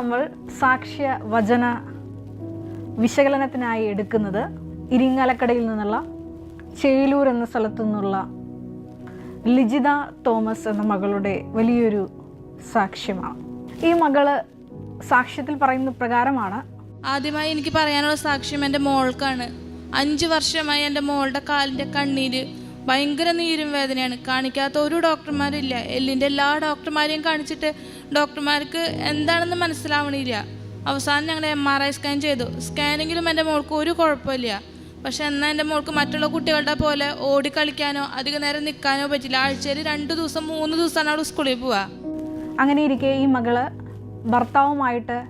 നമ്മൾ സാക്ഷ്യ വചന വിശകലനത്തിനായി എടുക്കുന്നത് ഇരിങ്ങാലക്കടയിൽ നിന്നുള്ള ചേലൂർ എന്ന സ്ഥലത്തു നിന്നുള്ള ലിജിത തോമസ് എന്ന മകളുടെ വലിയൊരു സാക്ഷ്യമാണ്. ഈ മകൾ സാക്ഷ്യത്തിൽ പറയുന്ന പ്രകാരമാണ് ആദ്യമായി എനിക്ക് പറയാനുള്ള സാക്ഷ്യം എന്റെ മോൾക്കാണ്. അഞ്ച് വർഷമായി എന്റെ മോളുടെ കാലിന്റെ കണ്ണീര് ഭയങ്കര നീരും വേദനയാണ്. കാണിക്കാത്ത ഒരു ഡോക്ടർമാരില്ല എല്ലിന്റെ എല്ലാ ഡോക്ടർമാരെയും കാണിച്ചിട്ട് ഡോക്ടർമാർക്ക് എന്താണെന്ന് മനസ്സിലാവണില്ല. അവസാനം ഞങ്ങൾ എം ആർ ഐ സ്കാൻ ചെയ്തു. സ്കാനിങ്ങിലും എന്റെ മോൾക്ക് ഒരു കുഴപ്പമില്ല. പക്ഷെ എന്നാൽ എന്റെ മോൾക്ക് മറ്റുള്ള കുട്ടികളുടെ പോലെ ഓടിക്കളിക്കാനോ അധിക നേരം നിൽക്കാനോ പറ്റില്ല. ആഴ്ചയിൽ രണ്ട് ദിവസം മൂന്ന് ദിവസമാണ് അവൾ സ്കൂളിൽ പോവുക. അങ്ങനെ ഇരിക്കെ ഈ മകൾ ഭർത്താവുമായിട്ട്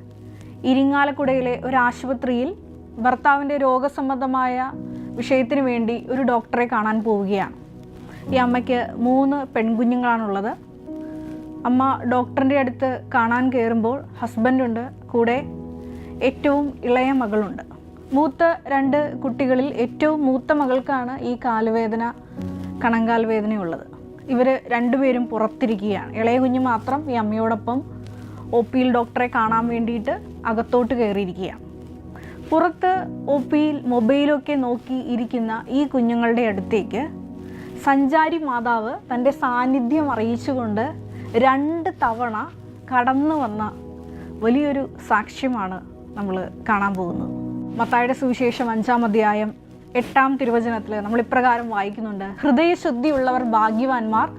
ഇരിങ്ങാലക്കുടയിലെ ഒരു ആശുപത്രിയിൽ ഭർത്താവിന്റെ രോഗസംബന്ധമായ വിഷയത്തിന് വേണ്ടി ഒരു ഡോക്ടറെ കാണാൻ പോവുകയാണ്. ഈ അമ്മയ്ക്ക് മൂന്ന് പെൺകുഞ്ഞുങ്ങളാണുള്ളത്. അമ്മ ഡോക്ടറിന്റെ അടുത്ത് കാണാൻ കയറുമ്പോൾ ഹസ്ബൻഡുണ്ട് കൂടെ ഏറ്റവും ഇളയ മകളുണ്ട്. മൂത്ത രണ്ട് കുട്ടികളിൽ ഏറ്റവും മൂത്ത മകൾക്കാണ് ഈ കാലുവേദന കണങ്കാൽ വേദനയുള്ളത്. ഇവർ രണ്ടുപേരും പുറത്തിരിക്കുകയാണ്. ഇളയ കുഞ്ഞ് മാത്രം ഈ അമ്മയോടൊപ്പം ഒ പിയിൽ ഡോക്ടറെ കാണാൻ വേണ്ടിയിട്ട് അകത്തോട്ട് കയറിയിരിക്കുകയാണ്. പുറത്ത് ഒ പിയിൽ മൊബൈലൊക്കെ നോക്കി ഇരിക്കുന്ന ഈ കുഞ്ഞുങ്ങളുടെ അടുത്തേക്ക് സഞ്ചാരി മാതാവ് തന്റെ സാന്നിധ്യം അറിയിച്ചുകൊണ്ട് രണ്ട് തവണ കടന്നു വന്ന വലിയൊരു സാക്ഷ്യമാണ് നമ്മൾ കാണാൻ പോകുന്നത്. മത്തായുടെ സുവിശേഷം അഞ്ചാം അധ്യായം എട്ടാം തിരുവചനത്തിൽ നമ്മൾ ഇപ്രകാരം വായിക്കുന്നുണ്ട്. ഹൃദയശുദ്ധിയുള്ളവർ ഭാഗ്യവാന്മാർ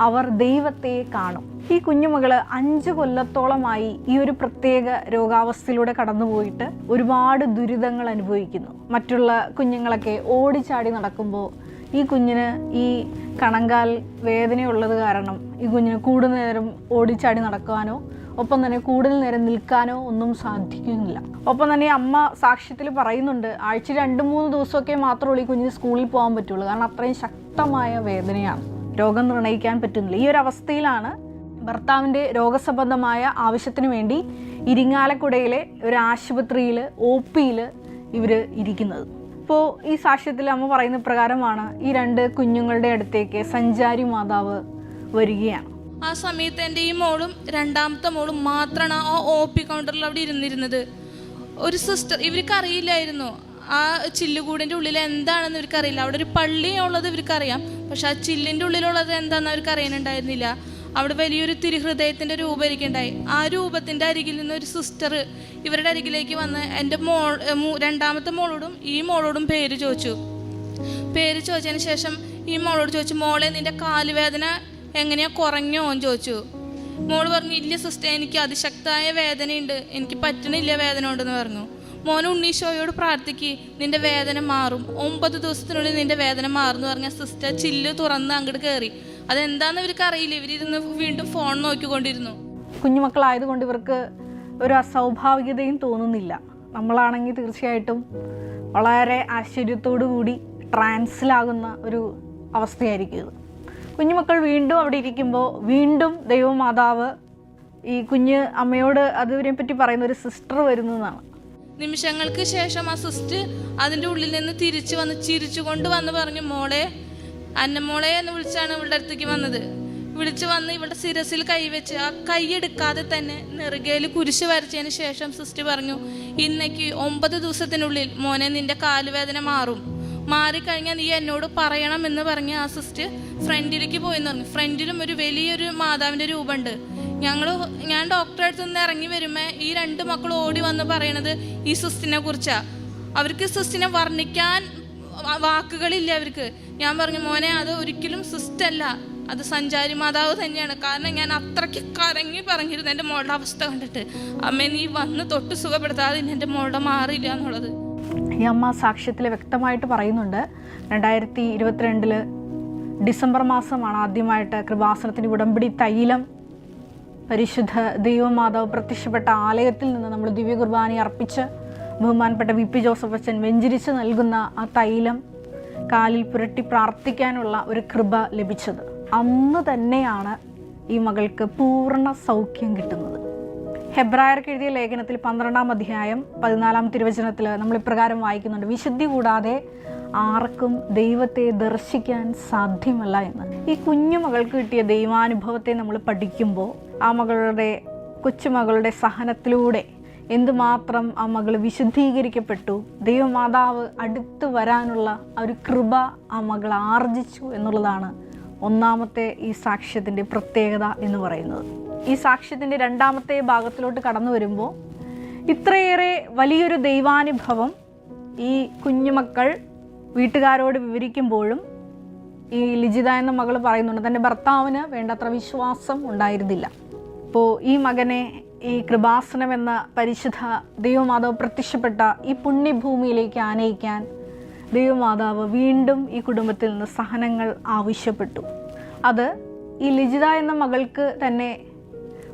അവർ ദൈവത്തെ കാണും. ഈ കുഞ്ഞുമകൾ അഞ്ച് കൊല്ലത്തോളമായി ഈ ഒരു പ്രത്യേക രോഗാവസ്ഥയിലൂടെ കടന്നുപോയിട്ട് ഒരുപാട് ദുരിതങ്ങൾ അനുഭവിക്കുന്നു. മറ്റുള്ള കുഞ്ഞുങ്ങളൊക്കെ ഓടിച്ചാടി നടക്കുമ്പോൾ ഈ കുഞ്ഞിന് ഈ കണങ്കാൽ വേദനയുള്ളത് കാരണം ഈ കുഞ്ഞിന് കൂടുതൽ നേരം ഓടിച്ചാടി നടക്കാനോ ഒപ്പം തന്നെ കൂടുതൽ നേരം നിൽക്കാനോ ഒന്നും സാധിക്കുന്നില്ല. ഒപ്പം തന്നെ അമ്മ സാക്ഷ്യത്തിൽ പറയുന്നുണ്ട് ആഴ്ച രണ്ട് മൂന്ന് ദിവസമൊക്കെ മാത്രമേ ഈ കുഞ്ഞിന് സ്കൂളിൽ പോകാൻ പറ്റുള്ളൂ. കാരണം അത്രയും ശക്തമായ വേദനയാണ്. രോഗം നിർണയിക്കാൻ പറ്റുന്നില്ല. ഈ ഒരു അവസ്ഥയിലാണ് ഭർത്താവിന്റെ രോഗസംബന്ധമായ ആവശ്യത്തിന് വേണ്ടി ഇരിങ്ങാലക്കുടയിലെ ഒരു ആശുപത്രിയിൽ ഒ പിയിൽ ഇവർ ഇരിക്കുന്നത്. ഇപ്പോൾ ഈ സാക്ഷ്യത്തിൽ അമ്മ പറയുന്ന പ്രകാരമാണ് ഈ രണ്ട് കുഞ്ഞുങ്ങളുടെ അടുത്തേക്ക് സഞ്ചാരി മാതാവ് വരികയാണ്. ആ സമയത്ത് എന്റെ ഈ മോളും രണ്ടാമത്തെ മോളും മാത്രമാണ് ആ ഒ പി കൗണ്ടറിൽ അവിടെ ഇരുന്നിരുന്നത്. ഒരു സിസ്റ്റർ ഇവർക്ക് അറിയില്ലായിരുന്നു. ആ ചില്ലുകൂടിന്റെ ഉള്ളിൽ എന്താണെന്ന് ഇവർക്ക് അറിയില്ല അവിടെ ഒരു പള്ളിയുള്ളത് ഇവർക്കറിയാം. ഇവർക്ക് പക്ഷെ ആ ചില്ലിന്റെ ഉള്ളിലുള്ളത് എന്താണെന്ന് അവർക്ക് അറിയാനുണ്ടായിരുന്നില്ല. അവിടെ വലിയൊരു തിരുഹൃദയത്തിന്റെ രൂപം ഇരിക്കുണ്ടായി ആ രൂപത്തിന്റെ അരികിൽ നിന്ന് ഒരു സിസ്റ്റർ ഇവരുടെ അരികിലേക്ക് വന്ന് എന്റെ മോൾ രണ്ടാമത്തെ മോളോടും ഈ മോളോടും പേര് ചോദിച്ചു. പേര് ചോദിച്ചതിന് ശേഷം ഈ മോളോട് ചോദിച്ചു മോളെ നിന്റെ കാലുവേദന എങ്ങനെയാ? കുറഞ്ഞോ? എന്ന് ചോദിച്ചു. മോൾ പറഞ്ഞു ഇല്ല സിസ്റ്റർ എനിക്ക് അതിശക്തമായ വേദനയുണ്ട്. എനിക്ക് പറ്റണില്ല വേദന ഉണ്ടെന്ന് പറഞ്ഞു. മോൻ ഉണ്ണീശോയോട് പ്രാർത്ഥിക്ക്. നിന്റെ വേദന മാറും. ഒമ്പത് ദിവസത്തിനുള്ളിൽ നിന്റെ വേദന മാറും എന്ന് പറഞ്ഞ സിസ്റ്റർ ചില്ല് തുറന്ന് അങ്ങോട്ട് കയറി അതെന്താന്ന് ഇവർക്ക് അറിയില്ല ഇവരിരുന്ന് വീണ്ടും ഫോൺ നോക്കിക്കൊണ്ടിരുന്നു. കുഞ്ഞുമക്കളായതുകൊണ്ട് ഇവർക്ക് ഒരു അസ്വാഭാവികതയും തോന്നുന്നില്ല. നമ്മളാണെങ്കിൽ തീർച്ചയായിട്ടും വളരെ ആശ്ചര്യത്തോടു കൂടി ട്രാൻസിലാകുന്ന ഒരു അവസ്ഥയായിരിക്കും. ഇത് കുഞ്ഞുമക്കൾ വീണ്ടും അവിടെ ഇരിക്കുമ്പോൾ വീണ്ടും ദൈവമാതാവ് ഈ കുഞ്ഞ് അമ്മയോട് അതിനെ പറ്റി പറയുന്ന ഒരു സിസ്റ്റർ വരുന്നതാണ്. നിമിഷങ്ങൾക്ക് ശേഷം ആ സിസ്റ്റ് അതിന്റെ ഉള്ളിൽ നിന്ന് തിരിച്ചു വന്ന് ചിരിച്ചുകൊണ്ട് വന്ന് പറഞ്ഞു മോളെ അന്നമോളെ എന്ന് വിളിച്ചാണ് ഇവളുടെ അടുത്തേക്ക് വന്നത്. വിളിച്ചു വന്ന് ഇവളുടെ ശിരസിൽ കൈവച്ച് ആ കൈ എടുക്കാതെ തന്നെ നെറുകയിൽ കുരിശ് വരച്ചതിന് ശേഷം സിസ്റ്റർ പറഞ്ഞു ഇന്നേക്ക് ഒമ്പത് ദിവസത്തിനുള്ളിൽ മോനെ നിന്റെ കാലുവേദന മാറും. മാറിക്കഴിഞ്ഞാൽ നീ എന്നോട് പറയണം എന്ന് പറഞ്ഞ് ആ സിസ്റ്റ് ഫ്രണ്ടിലേക്ക് പോയെന്ന് പറഞ്ഞു. ഫ്രണ്ടിലും ഒരു വലിയൊരു മാതാവിന്റെ രൂപമുണ്ട്. ഞങ്ങൾ ഞാൻ ഡോക്ടറെ അടുത്ത് നിന്ന് ഇറങ്ങി വരുമ്പോൾ ഈ രണ്ട് മക്കൾ ഓടി വന്ന് പറയണത് ഈ സിസ്റ്റിനെ കുറിച്ചാണ് അവർക്ക് സിസ്റ്റിനെ വർണിക്കാൻ വാക്കുകളില്ല അവർക്ക്. ഞാൻ പറഞ്ഞു മോനെ അത് ഒരിക്കലും സിസ്റ്റല്ല. അത് സഞ്ചാരി മാതാവ് തന്നെയാണ്. കാരണം ഞാൻ അത്രയ്ക്ക് കരങ്ങി പറഞ്ഞിരുന്നു എന്റെ മോളുടെ അവസ്ഥ കണ്ടിട്ട്. അമ്മ നീ വന്ന് തൊട്ട് സുഖപ്പെടുത്താതെ എന്റെ മോളുടെ മാറിയില്ല എന്നുള്ളത്. ഈ അമ്മ സാക്ഷ്യത്തിൽ വ്യക്തമായിട്ട് പറയുന്നുണ്ട്. രണ്ടായിരത്തി ഇരുപത്തിരണ്ടിൽ ഡിസംബർ മാസമാണ് ആദ്യമായിട്ട് കൃപാസനത്തിന് ഉടമ്പടി തൈലം പരിശുദ്ധ ദൈവമാതാവ് പ്രത്യക്ഷപ്പെട്ട ആലയത്തിൽ നിന്ന് നമ്മൾ ദിവ്യ കുർബാന അർപ്പിച്ച് ബഹുമാനപ്പെട്ട വി പി ജോസഫ് അച്ഛൻ വെഞ്ചരിച്ച് നൽകുന്ന ആ തൈലം കാലിൽ പുരട്ടി പ്രാർത്ഥിക്കാനുള്ള ഒരു കൃപ ലഭിച്ചത്. അന്ന് തന്നെയാണ് ഈ മകൾക്ക് പൂർണ സൗഖ്യം കിട്ടുന്നത്. ഹെബ്രായർക്ക് എഴുതിയ ലേഖനത്തിൽ പന്ത്രണ്ടാം അധ്യായം പതിനാലാം തിരുവചനത്തിൽ നമ്മൾ ഇപ്രകാരം വായിക്കുന്നുണ്ട്. വിശുദ്ധി കൂടാതെ ആർക്കും ദൈവത്തെ ദർശിക്കാൻ സാധ്യമല്ല എന്ന്. ഈ കുഞ്ഞു മകൾക്ക് കിട്ടിയ ദൈവാനുഭവത്തെ നമ്മൾ പഠിക്കുമ്പോൾ ആ മകളുടെ കൊച്ചുമകളുടെ സഹനത്തിലൂടെ എന്തുമാത്രം ആ മകൾ വിശുദ്ധീകരിക്കപ്പെട്ടു? ദൈവമാതാവ് അടുത്ത് വരാനുള്ള ഒരു കൃപ ആ മകൾ ആർജിച്ചു എന്നുള്ളതാണ് ഒന്നാമത്തെ ഈ സാക്ഷ്യത്തിന്റെ പ്രത്യേകത എന്ന് പറയുന്നത്. ഈ സാക്ഷ്യത്തിന്റെ രണ്ടാമത്തെ ഭാഗത്തിലോട്ട് കടന്നു വരുമ്പോൾ ഇത്രയേറെ വലിയൊരു ദൈവാനുഭവം ഈ കുഞ്ഞുമക്കൾ വീട്ടുകാരോട് വിവരിക്കുമ്പോഴും ഈ ലിജിത എന്ന മകൾ പറയുന്നുണ്ട് തന്റെ ഭർത്താവിന് വേണ്ടത്ര വിശ്വാസം ഉണ്ടായിരുന്നില്ല. അപ്പോൾ ഈ മകനെ ഈ കൃപാസനം എന്ന പരിശുദ്ധ ദൈവമാതാവ് പ്രത്യക്ഷപ്പെട്ട ഈ പുണ്യഭൂമിയിലേക്ക് ആനയിക്കാൻ ദൈവമാതാവ് വീണ്ടും ഈ കുടുംബത്തിൽ നിന്ന് സഹനങ്ങൾ ആവശ്യപ്പെട്ടു. അത് ഈ ലിജിത എന്ന മകൾക്ക് തന്നെ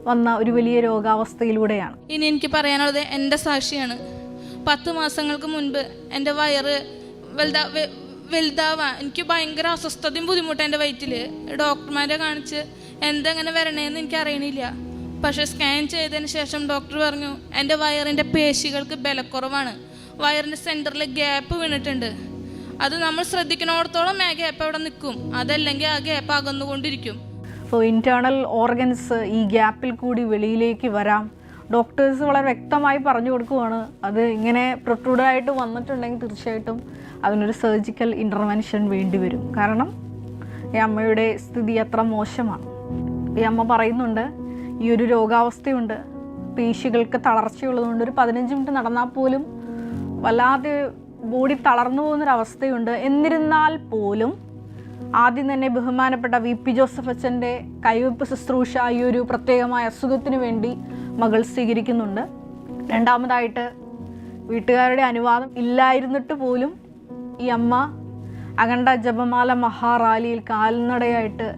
വന്ന ഒരു വലിയ രോഗാവസ്ഥയിലൂടെയാണ്. ഇനി എനിക്ക് പറയാനുള്ളത് എന്റെ സാക്ഷിയാണ്. പത്ത് മാസങ്ങൾക്ക് മുൻപ് എന്റെ വയറ് വലുതാ വലുതാവാ എനിക്ക് ഭയങ്കര അസ്വസ്ഥതയും ബുദ്ധിമുട്ടാണ് എന്റെ വയറ്റിൽ ഡോക്ടർമാരെ കാണിച്ച് എന്തെങ്ങനെ വരണേന്ന് എനിക്ക് അറിയണില്ല പക്ഷേ സ്കാൻ ചെയ്തതിന് ശേഷം ഡോക്ടർ പറഞ്ഞു എന്റെ വയറിന്റെ പേശികൾക്ക് ബലക്കുറവാണ്. വയറിന്റെ സെന്ററിൽ ഗ്യാപ്പ് വീണിട്ടുണ്ട്. അത് നമ്മൾ ശ്രദ്ധിക്കണോടത്തോളം ആ ഗ്യാപ്പ് അവിടെ നിൽക്കും. അതല്ലെങ്കിൽ ആ ഗ്യാപ്പ് അകന്നുകൊണ്ടിരിക്കും. അപ്പോൾ ഇന്റേർണൽ ഓർഗൻസ് ഈ ഗ്യാപ്പിൽ കൂടി വെളിയിലേക്ക് വരാം. ഡോക്ടേഴ്സ് വളരെ വ്യക്തമായി പറഞ്ഞു കൊടുക്കുവാണ് അത് ഇങ്ങനെ പ്രൊട്രൂഡായിട്ട് വന്നിട്ടുണ്ടെങ്കിൽ തീർച്ചയായിട്ടും അതിനൊരു സർജിക്കൽ ഇന്റർവെൻഷൻ വേണ്ടി വരും. കാരണം ഈ അമ്മയുടെ സ്ഥിതി അത്ര മോശമാണ്. ഈ അമ്മ പറയുന്നുണ്ട് ഈ ഒരു രോഗാവസ്ഥയുണ്ട്. പേശികൾക്ക് തളർച്ചയുള്ളതുകൊണ്ട് ഒരു പതിനഞ്ച് മിനിറ്റ് നടന്നാൽ പോലും വല്ലാതെ ബോഡി തളർന്നു പോകുന്നൊരവസ്ഥയുണ്ട്. എന്നിരുന്നാൽ പോലും ആദ്യം തന്നെ ബഹുമാനപ്പെട്ട വി പി ജോസഫ് അച്ഛന്റെ കൈവെപ്പ് ശുശ്രൂഷ ഈ ഒരു പ്രത്യേകമായ അസുഖത്തിന് വേണ്ടി മകൾ സ്വീകരിക്കുന്നുണ്ട്. രണ്ടാമതായിട്ട് വീട്ടുകാരുടെ അനുവാദം ഇല്ലായിരുന്നിട്ട് പോലും ഈ അമ്മ അഖണ്ഡ ജപമാല മഹാറാലിയിൽ കാൽനടയായിട്ട്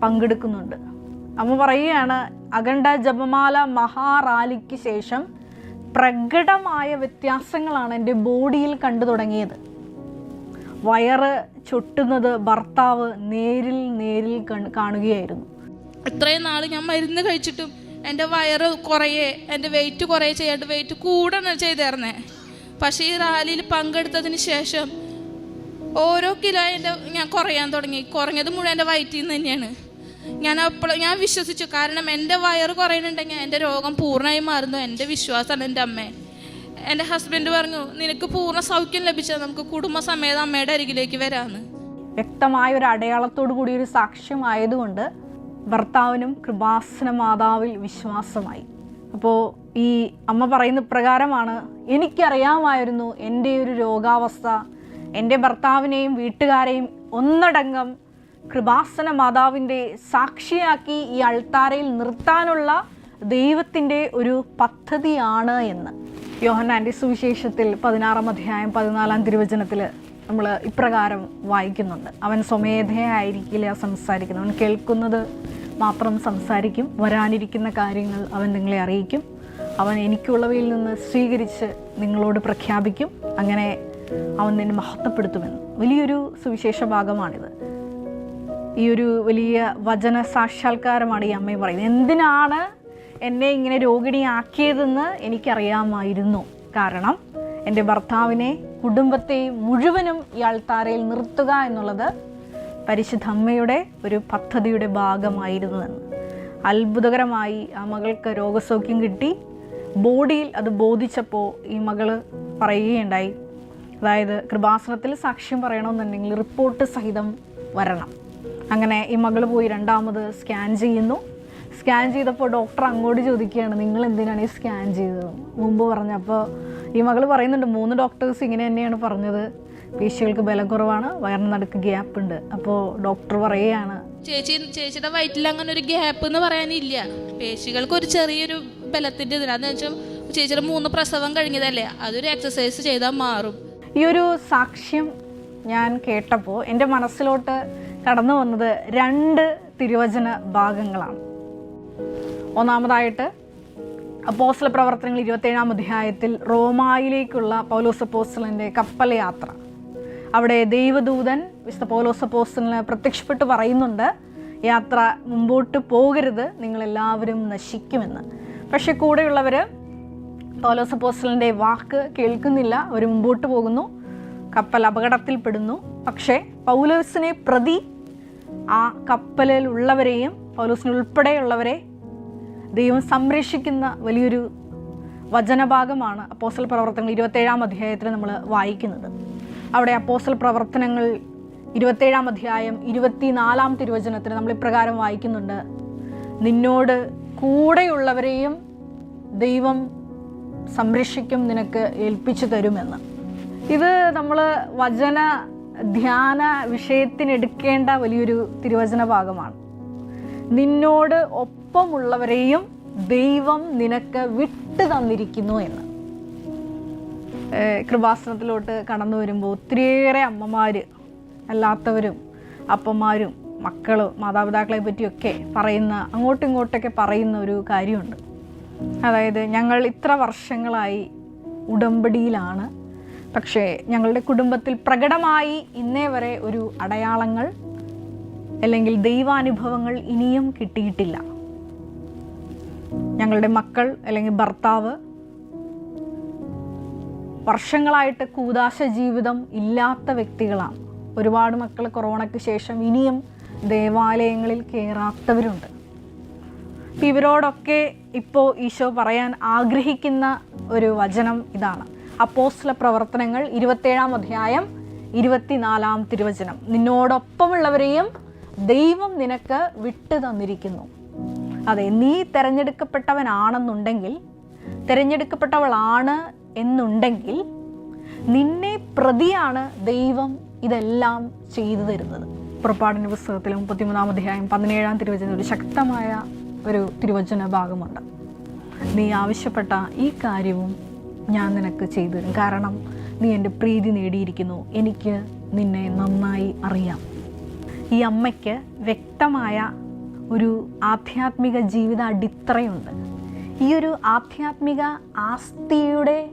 പങ്കെടുക്കുന്നുണ്ട്. അമ്മ പറയുകയാണ് അഖണ്ഡ ജപമാല മഹാറാലിക്ക് ശേഷം പ്രകടമായ വ്യത്യാസങ്ങളാണ് എന്റെ ബോഡിയിൽ കണ്ടു തുടങ്ങിയത്. വയറ് ചൊട്ടുന്നത് ഭർത്താവ് നേരിൽ നേരിൽ കാണുകയായിരുന്നു. ഇത്രയും നാൾ ഞാൻ മരുന്ന് കഴിച്ചിട്ടും എന്റെ വയറ് കുറയേ എന്റെ വെയിറ്റ് കുറേ ചെയ്യാണ്ട് വെയിറ്റ് കൂടണം ചെയ്തേർന്നേ. പക്ഷേ ഈ റാലിയിൽ പങ്കെടുത്തതിന് ശേഷം ഓരോ കിലോ എന്റെ ഞാൻ കുറയാൻ തുടങ്ങി. കുറഞ്ഞത് മുഴുവൻ എന്റെ വയറ്റിൽ നിന്ന് തന്നെയാണ്. ഞാൻ അപ്പോൾ ഞാൻ വിശ്വസിച്ചു. കാരണം എന്റെ വയറ് കുറയുന്നുണ്ടെങ്കിൽ എന്റെ രോഗം പൂർണമായി മാറുന്നു. എന്റെ വിശ്വാസമാണ് എന്റെ അമ്മ. എന്റെ ഹസ്ബൻഡ് പറഞ്ഞു നിനക്ക് പൂർണ സൗഖ്യം ലഭിച്ചാൽ നമുക്ക് കുടുംബസമേതം അമ്മയുടെ അരികിലേക്ക് വരാമെന്ന് വ്യക്തമായ ഒരു അടയാളത്തോടു കൂടി ഒരു സാക്ഷ്യമായതുകൊണ്ട് ഭർത്താവിനും കൃപാസന മാതാവിൽ വിശ്വാസമായി. അപ്പോൾ ഈ അമ്മ പറയുന്ന പ്രകാരമാണ് എനിക്കറിയാമായിരുന്നു എന്റെ ഒരു രോഗാവസ്ഥ. എന്റെ ഭർത്താവിനെയും വീട്ടുകാരെയും ഒന്നടങ്കം കൃപാസന മാതാവിന്റെ സാക്ഷിയാക്കി ഈ അൾത്താരയിൽ നിർത്താനുള്ള ദൈവത്തിന്റെ ഒരു പദ്ധതിയാണ് എന്ന്. യോഹന്നാന്റെ സുവിശേഷത്തിൽ പതിനാറാം അധ്യായം പതിനാലാം തിരുവചനത്തിൽ നമ്മൾ ഇപ്രകാരം വായിക്കുന്നുണ്ട്. അവൻ സ്വമേധയായിരിക്കില്ല സംസാരിക്കുന്നത്. അവൻ കേൾക്കുന്നത് മാത്രം സംസാരിക്കും. വരാനിരിക്കുന്ന കാര്യങ്ങൾ അവൻ നിങ്ങളെ അറിയിക്കും. അവൻ എനിക്കുള്ളവയിൽ നിന്ന് സ്വീകരിച്ച് നിങ്ങളോട് പ്രഖ്യാപിക്കും. അങ്ങനെ അവൻ നിന്നെ മഹത്വപ്പെടുത്തുമെന്ന്. വലിയൊരു സുവിശേഷ ഭാഗമാണിത്. ഈ ഒരു വലിയ വചന സാക്ഷാത്കാരമാണ് ഈ അമ്മ പറയുന്നത്. എന്തിനാണ് എന്നെ ഇങ്ങനെ രോഗിണിയാക്കിയതെന്ന് എനിക്കറിയാമായിരുന്നു. കാരണം എന്റെ ഭർത്താവിനെ കുടുംബത്തെ മുഴുവനും ഈ ആൾത്താരയിൽ നിർത്തുക എന്നുള്ളത് പരിശുദ്ധ അമ്മയുടെ ഒരു പദ്ധതിയുടെ ഭാഗമായിരുന്നുവെന്ന് അത്ഭുതകരമായി ആ മകൾക്ക് രോഗസൗഖ്യം കിട്ടി. ബോഡിയിൽ അത് ബോധിച്ചപ്പോൾ ഈ മകൾ പറയുകയുണ്ടായി. അതായത് കൃപാസനത്തിൽ സാക്ഷ്യം പറയണമെന്നുണ്ടെങ്കിൽ റിപ്പോർട്ട് സഹിതം വരണം. അങ്ങനെ ഈ മകൾ പോയി രണ്ടാമത് സ്കാൻ ചെയ്യുന്നു. സ്കാൻ ചെയ്തപ്പോൾ ഡോക്ടർ അങ്ങോട്ട് ചോദിക്കുകയാണ് നിങ്ങൾ എന്തിനാണ് ഈ സ്കാൻ ചെയ്തത്? മുമ്പ് പറഞ്ഞപ്പോൾ ഈ മകൾ പറയുന്നുണ്ട് മൂന്ന് ഡോക്ടേഴ്സ് ഇങ്ങനെ തന്നെയാണ് പറഞ്ഞത്. പേശികൾക്ക് ബലം കുറവാണ് വയറിന് നടുക്ക് ഗ്യാപ്പ് ഉണ്ട്. അപ്പോൾ ഡോക്ടർ പറയുകയാണ് ചേച്ചി ചേച്ചിയുടെ വയറ്റിൽ അങ്ങനെ ഒരു ഗ്യാപ്പ് എന്ന് പറയാനില്ല. പേശികൾക്ക് ഒരു ചെറിയൊരു ബലത്തിന്റെ ഇതിനാണ് എന്ന് വെച്ചാൽ ചേച്ചിയുടെ മൂന്ന് പ്രസവം കഴിഞ്ഞതല്ലേ? അതൊരു എക്സസൈസ് ചെയ്താൽ മാറും. ഈ ഒരു സാക്ഷ്യം ഞാൻ കേട്ടപ്പോൾ എന്റെ മനസ്സിലോട്ട് കടന്നു വന്നത് രണ്ട് തിരുവചന ഭാഗങ്ങളാണ്. ഒന്നാമതായിട്ട് പോസ്റ്റൽ പ്രവർത്തനങ്ങൾ ഇരുപത്തേഴാം അധ്യായത്തിൽ റോമായിലേക്കുള്ള പൗലോസ് അപ്പോസ്റ്റലിന്റെ കപ്പൽ യാത്ര അവിടെ ദൈവദൂതൻ വിശുദ്ധ പൗലോസ് അപ്പോസ്റ്റലിന് പ്രത്യക്ഷപ്പെട്ട് പറയുന്നുണ്ട് യാത്ര മുമ്പോട്ട് പോകരുത് നിങ്ങളെല്ലാവരും നശിക്കുമെന്ന്. പക്ഷെ കൂടെയുള്ളവർ പൗലോസ് അപ്പോസ്റ്റലിന്റെ വാക്ക് കേൾക്കുന്നില്ല അവർ മുമ്പോട്ട് പോകുന്നു കപ്പൽ അപകടത്തിൽപ്പെടുന്നു. പക്ഷേ പൗലോസിനെ പ്രതി ആ കപ്പലിൽ ഉള്ളവരെയും പൗലോസിനെ ഉൾപ്പെടെയുള്ളവരെ ദൈവം സംരക്ഷിക്കുന്ന വലിയൊരു വചനഭാഗമാണ് അപ്പോസ്റ്റൽ പ്രവർത്തനങ്ങൾ ഇരുപത്തേഴാം അധ്യായത്തിൽ നമ്മൾ വായിക്കുന്നത്. അവിടെ അപ്പോസ്റ്റൽ പ്രവർത്തനങ്ങൾ ഇരുപത്തേഴാം അധ്യായം ഇരുപത്തിനാലാം തിരുവചനത്തിന് നമ്മൾ ഇപ്രകാരം വായിക്കുന്നുണ്ട്. നിന്നോട് കൂടെയുള്ളവരെയും ദൈവം സംരക്ഷിക്കും നിനക്ക് ഏൽപ്പിച്ചു തരുമെന്ന്. ഇത് നമ്മൾ വചന ധ്യാന വിഷയത്തിനെടുക്കേണ്ട വലിയൊരു തിരുവചന ഭാഗമാണ്. നിന്നോട് ഒപ്പമുള്ളവരെയും ദൈവം നിനക്ക് വിട്ടു തന്നിരിക്കുന്നു എന്ന്. കൃപാസനത്തിലോട്ട് കടന്നു വരുമ്പോൾ ഒത്തിരിയേറെ അമ്മമാർ അല്ലാത്തവരും അപ്പന്മാരും മക്കളും മാതാപിതാക്കളെ പറ്റിയൊക്കെ പറയുന്ന അങ്ങോട്ടും ഇങ്ങോട്ടൊക്കെ പറയുന്ന ഒരു കാര്യമുണ്ട്. അതായത് ഞങ്ങൾ ഇത്ര വർഷങ്ങളായി ഉടമ്പടിയിലാണ് പക്ഷേ ഞങ്ങളുടെ കുടുംബത്തിൽ പ്രകടമായി ഇന്നേ വരെ ഒരു അടയാളങ്ങൾ അല്ലെങ്കിൽ ദൈവാനുഭവങ്ങൾ ഇനിയും കിട്ടിയിട്ടില്ല. ഞങ്ങളുടെ മക്കൾ അല്ലെങ്കിൽ ഭർത്താവ് വർഷങ്ങളായിട്ട് കൂതാശ ജീവിതം ഇല്ലാത്ത വ്യക്തികളാണ്. ഒരുപാട് മക്കൾ കൊറോണയ്ക്ക് ശേഷം ഇനിയും ദേവാലയങ്ങളിൽ കയറാത്തവരുണ്ട് ഇവരോടൊക്കെ ഇപ്പോൾ ഈശോ പറയാൻ ആഗ്രഹിക്കുന്ന ഒരു വചനം ഇതാണ്. അപ്പോസ്തല പ്രവർത്തനങ്ങൾ ഇരുപത്തേഴാം അധ്യായം ഇരുപത്തിനാലാം തിരുവചനം. നിന്നോടൊപ്പമുള്ളവരെയും ദൈവം നിനക്ക് വിട്ടു തന്നിരിക്കുന്നു. അതെ നീ തിരഞ്ഞെടുക്കപ്പെട്ടവനാണെന്നുണ്ടെങ്കിൽ തിരഞ്ഞെടുക്കപ്പെട്ടവളാണ് എന്നുണ്ടെങ്കിൽ നിന്നെ പ്രതിയാണ് ദൈവം ഇതെല്ലാം ചെയ്തു തരുന്നത്. പുറപ്പാടിന്റെ പുസ്തകത്തിൽ മുപ്പത്തിമൂന്നാം അധ്യായം പതിനേഴാം തിരുവചനം ഒരു ശക്തമായ ഒരു തിരുവചന ഭാഗമുണ്ട്. നീ ആവശ്യപ്പെട്ട ഈ കാര്യവും ഞാൻ നിനക്ക് ചെയ്തു തരും. കാരണം നീ എന്റെ പ്രീതി നേടിയിരിക്കുന്നു. എനിക്ക് നിന്നെ നന്നായി അറിയാം. ഈ അമ്മയ്ക്ക് വ്യക്തമായ ഒരു ആധ്യാത്മിക ജീവിത അടിത്തറയുണ്ട്. ഈ ഒരു ആധ്യാത്മിക ആസ്തിയുടെ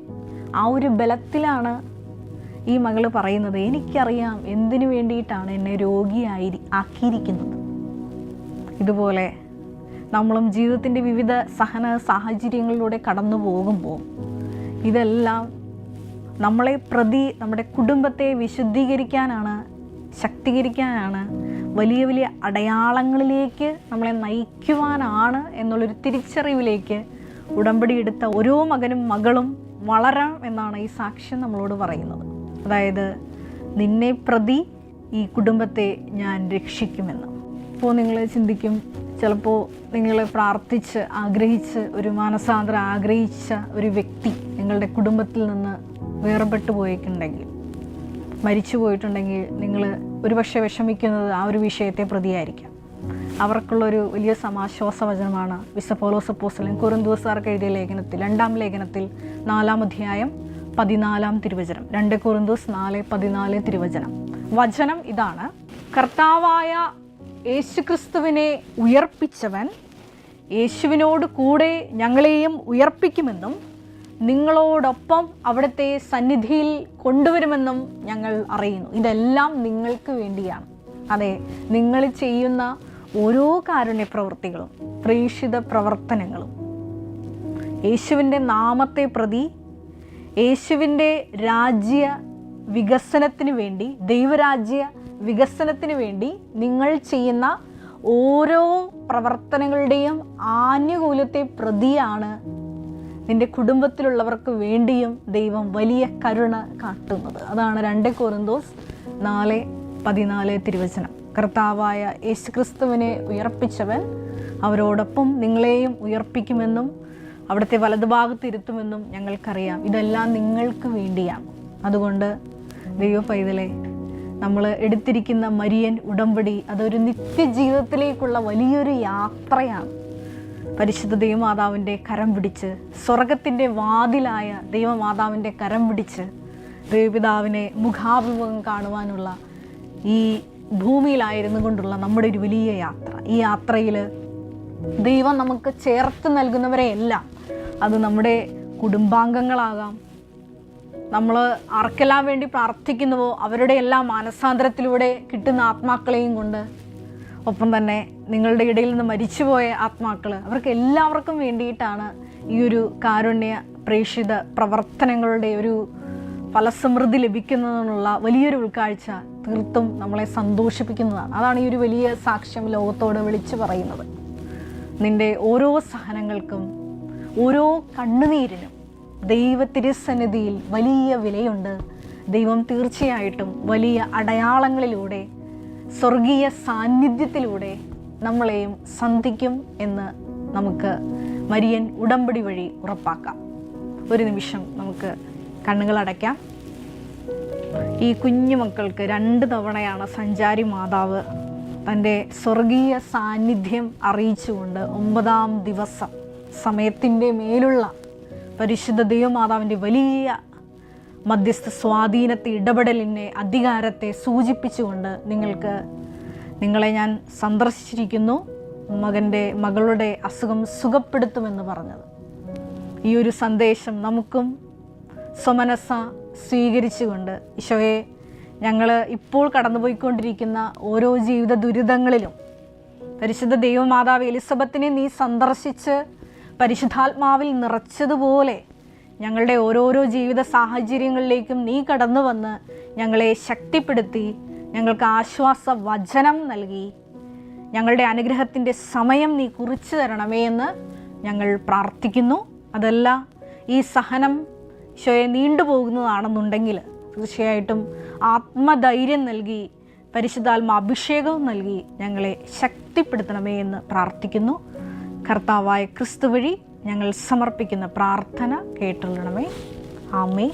ആ ഒരു ബലത്തിലാണ് ഈ മകൾ പറയുന്നത്. എനിക്കറിയാം എന്തിനു വേണ്ടിയിട്ടാണ് എന്നെ രോഗിയായി ആക്കിയിരിക്കുന്നത്. ഇതുപോലെ നമ്മളും ജീവിതത്തിന്റെ വിവിധ സഹന സാഹചര്യങ്ങളിലൂടെ കടന്നു പോകുമ്പോൾ ഇതെല്ലാം നമ്മളെ പ്രതി നമ്മുടെ കുടുംബത്തെ വിശുദ്ധീകരിക്കാനാണ് ശക്തീകരിക്കാനാണ് വലിയ വലിയ അടയാളങ്ങളിലേക്ക് നമ്മളെ നയിക്കുവാനാണ് എന്നുള്ളൊരു തിരിച്ചറിവിലേക്ക് ഉടമ്പടി എടുത്ത ഓരോ മകനും മകളും വളരാം എന്നാണ് ഈ സാക്ഷ്യം നമ്മളോട് പറയുന്നത്. അതായത് നിന്നെ പ്രതി ഈ കുടുംബത്തെ ഞാൻ രക്ഷിക്കുമെന്ന്. ഇപ്പോൾ നിങ്ങൾ ചിന്തിക്കും ചിലപ്പോൾ നിങ്ങൾ പ്രാർത്ഥിച്ച് ആഗ്രഹിച്ച് ഒരു മാനസാന്തരം ആഗ്രഹിച്ച ഒരു വ്യക്തി നിങ്ങളുടെ കുടുംബത്തിൽ നിന്ന് വേർപെട്ടു പോയിട്ടുണ്ടെങ്കിൽ മരിച്ചു പോയിട്ടുണ്ടെങ്കിൽ നിങ്ങൾ ഒരുപക്ഷെ വിഷമിക്കുന്നത് ആ ഒരു വിഷയത്തെ പ്രതിയായിരിക്കാം. അവർക്കുള്ളൊരു വലിയ സമാശ്വാസ വചനമാണ് വിസപ്പോലോസപ്പോസലൻ കുറുന്തൂസാർക്ക് എഴുതിയ ലേഖനത്തിൽ രണ്ടാം ലേഖനത്തിൽ നാലാം അധ്യായം പതിനാലാം തിരുവചനം രണ്ട് കുറുന്തൂസ് നാല് പതിനാല് തിരുവചനം. വചനം ഇതാണ്. കർത്താവായ യേശുക്രിസ്തുവിനെ ഉയർപ്പിച്ചവൻ യേശുവിനോട് കൂടെ ഞങ്ങളെയും ഉയർപ്പിക്കുമെന്നും നിങ്ങളോടൊപ്പം അവിടുത്തെ സന്നിധിയിൽ കൊണ്ടുവരുമെന്നും ഞങ്ങൾ അറിയുന്നു. ഇതെല്ലാം നിങ്ങൾക്ക് വേണ്ടിയാണ്. അതെ നിങ്ങൾ ചെയ്യുന്ന ഓരോ കാരുണ്യ പ്രവൃത്തികളും പ്രേക്ഷിത പ്രവർത്തനങ്ങളും യേശുവിന്റെ നാമത്തെ പ്രതി യേശുവിന്റെ രാജ്യ വികസനത്തിന് വേണ്ടി ദൈവരാജ്യ വികസനത്തിന് വേണ്ടി നിങ്ങൾ ചെയ്യുന്ന ഓരോ പ്രവർത്തനങ്ങളുടെയും ആനുകൂല്യത്തെ പ്രതിയാണ് നിന്റെ കുടുംബത്തിലുള്ളവർക്ക് വേണ്ടിയും ദൈവം വലിയ കരുണ കാട്ടുന്നത്. അതാണ് രണ്ട് കോറിന്തോസ് നാല് പതിനാല് തിരുവചനം. കർത്താവായ യേശുക്രിസ്തുവിനെ ഉയർപ്പിച്ചവൻ അവരോടൊപ്പം നിങ്ങളെയും ഉയർപ്പിക്കുമെന്നും അവിടുത്തെ വലതുഭാഗത്ത് ഇരുത്തുമെന്നും ഞങ്ങൾക്കറിയാം. ഇതെല്ലാം നിങ്ങൾക്ക് വേണ്ടിയാണ്. അതുകൊണ്ട് ദൈവ പൈതലെ നമ്മൾ എടുത്തിരിക്കുന്ന മരിയൻ ഉടമ്പടി അതൊരു നിത്യജീവിതത്തിലേക്കുള്ള വലിയൊരു യാത്രയാണ്. പരിശുദ്ധ ദൈവമാതാവിന്റെ കരം പിടിച്ച് സ്വർഗത്തിന്റെ വാതിലായ ദൈവമാതാവിന്റെ കരം പിടിച്ച് ദൈവപിതാവിനെ മുഖാഭിമുഖം കാണുവാനുള്ള ഈ ഭൂമിയിലായിരുന്നു കൊണ്ടുള്ള നമ്മുടെ ഒരു വലിയ യാത്ര. ഈ യാത്രയിൽ ദൈവം നമുക്ക് ചേർത്ത് നൽകുന്നവരെയെല്ലാം അത് നമ്മുടെ കുടുംബാംഗങ്ങളാകാം. നമ്മൾ ആർക്കെല്ലാം വേണ്ടി പ്രാർത്ഥിക്കുന്നുവോ അവരുടെ എല്ലാ മാനസാന്തരത്തിലൂടെ കിട്ടുന്ന ആത്മാക്കളെയും കൊണ്ട് ഒപ്പം തന്നെ നിങ്ങളുടെ ഇടയിൽ നിന്ന് മരിച്ചുപോയ ആത്മാക്കൾ അവർക്ക് എല്ലാവർക്കും വേണ്ടിയിട്ടാണ് ഈ ഒരു കാരുണ്യ പ്രേക്ഷിത പ്രവർത്തനങ്ങളുടെ ഒരു ഫലസമൃദ്ധി ലഭിക്കുന്നതിനുള്ള വലിയൊരു ഉൾക്കാഴ്ച തീർത്തും നമ്മളെ സന്തോഷിപ്പിക്കുന്നതാണ്. അതാണ് ഈ ഒരു വലിയ സാക്ഷ്യം ലോകത്തോട് വിളിച്ചു പറയുന്നത്. നിന്റെ ഓരോ സഹനങ്ങൾക്കും ഓരോ കണ്ണുനീരിനും ദൈവ തിരുസന്നിധിയിൽ വലിയ വിലയുണ്ട്. ദൈവം തീർച്ചയായിട്ടും വലിയ അടയാളങ്ങളിലൂടെ സ്വർഗീയ സാന്നിധ്യത്തിലൂടെ നമ്മളെയും സന്ധിക്കും എന്ന് നമുക്ക് മരിയൻ ഉടമ്പടി വഴി ഉറപ്പാക്കാം. ഒരു നിമിഷം നമുക്ക് കണ്ണുകളടയ്ക്കാം ഈ കുഞ്ഞു മക്കൾക്ക് രണ്ട് തവണയാണ് സഞ്ചാരി മാതാവ് തന്റെ സ്വർഗീയ സാന്നിധ്യം അറിയിച്ചുകൊണ്ട് ഒമ്പതാം ദിവസം സമയത്തിന്റെ മേലുള്ള പരിശുദ്ധ ദൈവമാതാവിന്റെ വലിയ മധ്യസ്ഥ സ്വാധീനത്തെ ഇടപെടലിനെ അധികാരത്തെ സൂചിപ്പിച്ചുകൊണ്ട് നിങ്ങൾക്ക് നിങ്ങളെ ഞാൻ സന്ദർശിച്ചിരിക്കുന്നു. മകന്റെ മകളുടെ അസുഖം സുഖപ്പെടുത്തുമെന്ന് പറഞ്ഞത്. ഈ ഒരു സന്ദേശം നമുക്കും സ്വമനസ സ്വീകരിച്ചുകൊണ്ട് ഈശോയെ ഞങ്ങൾ ഇപ്പോൾ കടന്നുപോയിക്കൊണ്ടിരിക്കുന്ന ഓരോ ജീവിത ദുരിതങ്ങളിലും പരിശുദ്ധ ദൈവമാതാവ് എലിസബത്തിനെ നീ സന്ദർശിച്ച് പരിശുദ്ധാത്മാവിൽ നിറച്ചതുപോലെ ഞങ്ങളുടെ ഓരോരോ ജീവിത സാഹചര്യങ്ങളിലേക്കും നീ കടന്നു വന്ന് ഞങ്ങളെ ശക്തിപ്പെടുത്തി ഞങ്ങൾക്ക് ആശ്വാസ വചനം നൽകി. ഞങ്ങളുടെ അനുഗ്രഹത്തിന്റെ സമയം നീ കുറിച്ചു തരണമേ എന്ന് ഞങ്ങൾ പ്രാർത്ഥിക്കുന്നു. അതല്ല ഈ സഹനം ഈശോയെ നീണ്ടുപോകുന്നതാണെന്നുണ്ടെങ്കിൽ തീർച്ചയായിട്ടും ആത്മധൈര്യം നൽകി പരിശുദ്ധാത്മ അഭിഷേകവും നൽകി ഞങ്ങളെ ശക്തിപ്പെടുത്തണമേ എന്ന് പ്രാർത്ഥിക്കുന്നു. കർത്താവായ ക്രിസ്തു വഴി ഞങ്ങൾ സമർപ്പിക്കുന്ന പ്രാർത്ഥന കേട്ടുള്ളണമേ ആമേ